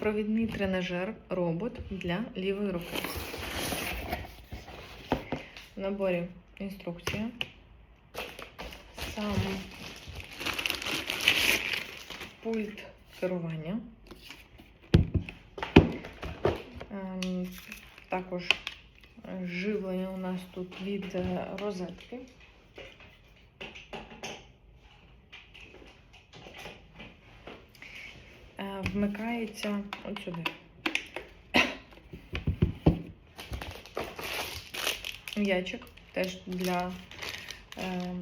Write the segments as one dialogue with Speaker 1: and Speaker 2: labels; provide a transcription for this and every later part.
Speaker 1: Провідний тренажер робот для лівої руки. В наборі інструкція. Сам пульт керування. Ем, Також живлення у нас тут від розетки. Вмикається от сюди. М'ячик теж для ем,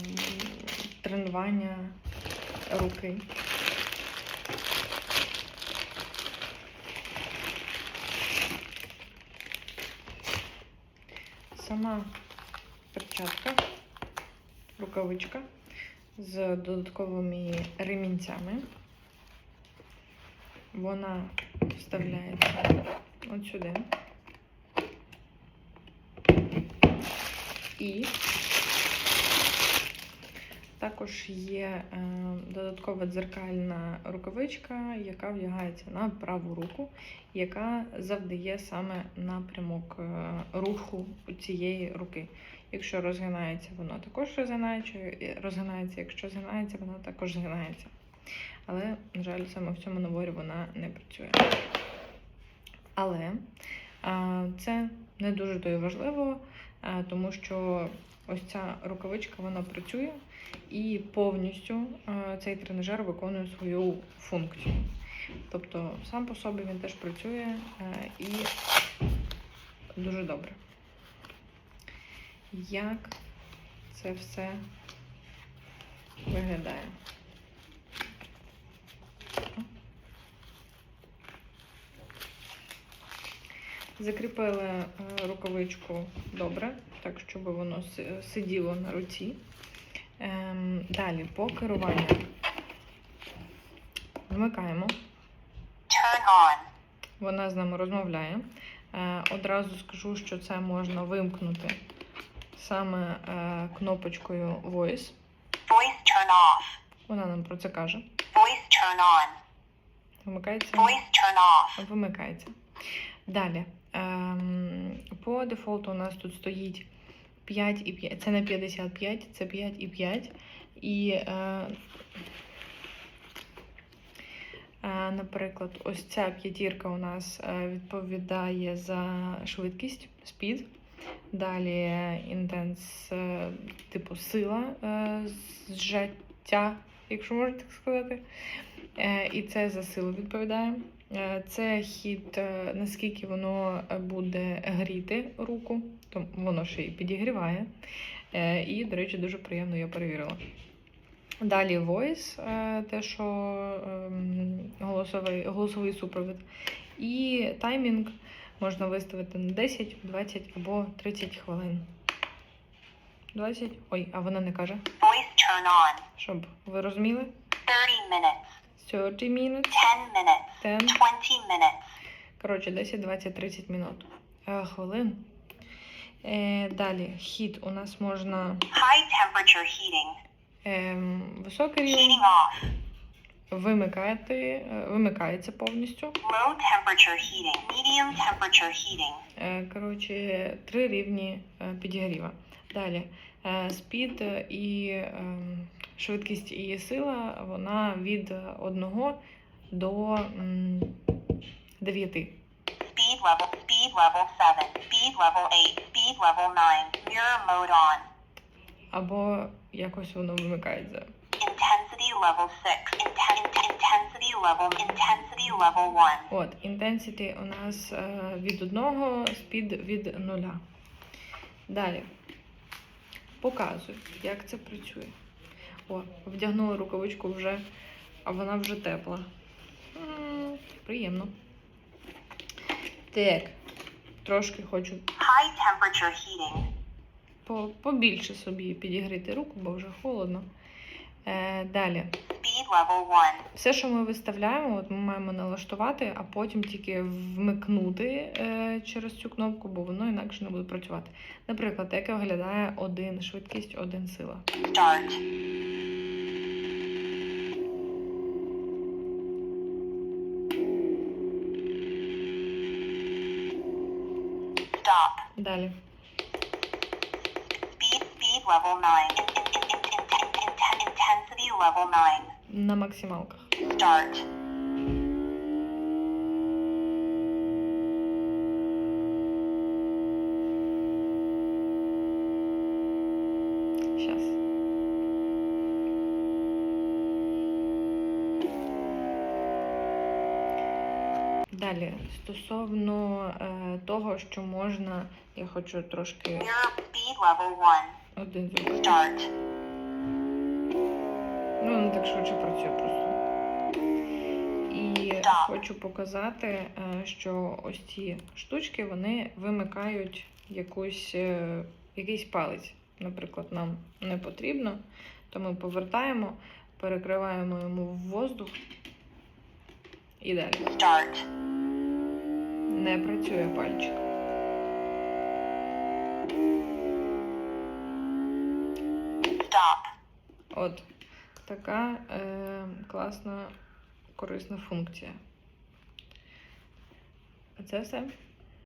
Speaker 1: тренування руки. Сама перчатка, рукавичка з додатковими ремінцями. Вона вставляється от сюди. І також є е, додаткова дзеркальна рукавичка, яка вдягається на праву руку, яка завдає саме напрямок е, руху цієї руки. Якщо розгинається, воно також розгинається, розгинається. Якщо згинається, воно також згинається. Але, на жаль, саме в цьому наборі вона не працює. Але а, це не дуже то й важливо, а, тому що ось ця рукавичка вона працює і повністю а, цей тренажер виконує свою функцію. Тобто сам по собі він теж працює а, і дуже добре. Як це все виглядає? Закріпили е, рукавичку добре, так щоб воно сиділо на руці. Ем, Далі по керуванню. Вмикаємо.
Speaker 2: Turn on.
Speaker 1: Вона з нами розмовляє. Е, Одразу скажу, що це можна вимкнути саме е, кнопочкою Voice.
Speaker 2: Voice turn off.
Speaker 1: Вона нам про це каже.
Speaker 2: Voice turn on.
Speaker 1: Вмикається.
Speaker 2: Voice turn off.
Speaker 1: Вимикається. Далі. Ем, по дефолту у нас тут стоїть 5 і 5. Це не 55, це 5 і 5. І, е, е, наприклад, ось ця п'ятірка у нас е, відповідає за швидкість, спід. Далі інтенс, типу сила зжаття, якщо можна так сказати. Е, І це за силу відповідає. Е, Це хід, е, наскільки воно буде гріти руку, то воно ще й підігріває. І, до речі, дуже приємно я перевірила. Далі voice, те, що ем, голосовий, голосовий супровід. І таймінг можна виставити на 10, 20 або 30 хвилин. 20. Ой, а вона не каже.
Speaker 2: Voice turn on.
Speaker 1: Щоб ви розуміли?
Speaker 2: 30 minutes.
Speaker 1: 30 minutes,
Speaker 2: 10 minutes.
Speaker 1: 10.
Speaker 2: 20 minutes.
Speaker 1: Коротше, 10, 20, 30 минут. Е, хвилин. Е, далі, хід у нас можна
Speaker 2: High temperature heating.
Speaker 1: ем, високий рівень,
Speaker 2: Heating off.
Speaker 1: вимикати, е, вимикається повністю.
Speaker 2: Low temperature heating. Medium temperature heating.
Speaker 1: Е, коротше, три рівні е, підігріва. Далі, е, спід і ем, швидкість і сила вона від 1 до 9.
Speaker 2: Speed level. Speed level 7. Speed level 8. Speed level 9. Mirror mode on.
Speaker 1: Або якось воно вимикається.
Speaker 2: Intensity level 6. Inten- intensity level. Intensity level 1.
Speaker 1: От, intensity у нас е, від одного, speed від нуля. Далі. Показую, як це працює. О, вдягнула рукавичку вже, а вона вже тепла. М, Приємно. Так, трошки хочу
Speaker 2: High temperature heating.
Speaker 1: по, побільше собі підігріти руку, бо вже холодно. Е, далі. Все, що ми виставляємо, от ми маємо налаштувати, а потім тільки вмикнути е, через цю кнопку, бо воно інакше не буде працювати. Наприклад, яке виглядає один швидкість, один сила.
Speaker 2: Start.
Speaker 1: Далі.
Speaker 2: Speed, speed level 9. Intensity level 9.
Speaker 1: На максималках.
Speaker 2: Start.
Speaker 1: Далі, стосовно е, того, що можна, я хочу трошки
Speaker 2: speed level 1.
Speaker 1: один.
Speaker 2: Start.
Speaker 1: Ну, воно так швидше працює просто. І
Speaker 2: Так.
Speaker 1: хочу показати, е, що ось ці штучки вони вимикають якусь, е, якийсь палець. Наприклад, нам не потрібно, то ми повертаємо, перекриваємо йому в воздух і далі.
Speaker 2: Start.
Speaker 1: Не працює пальчик.
Speaker 2: Stop.
Speaker 1: От така е, класна, корисна функція. А це все.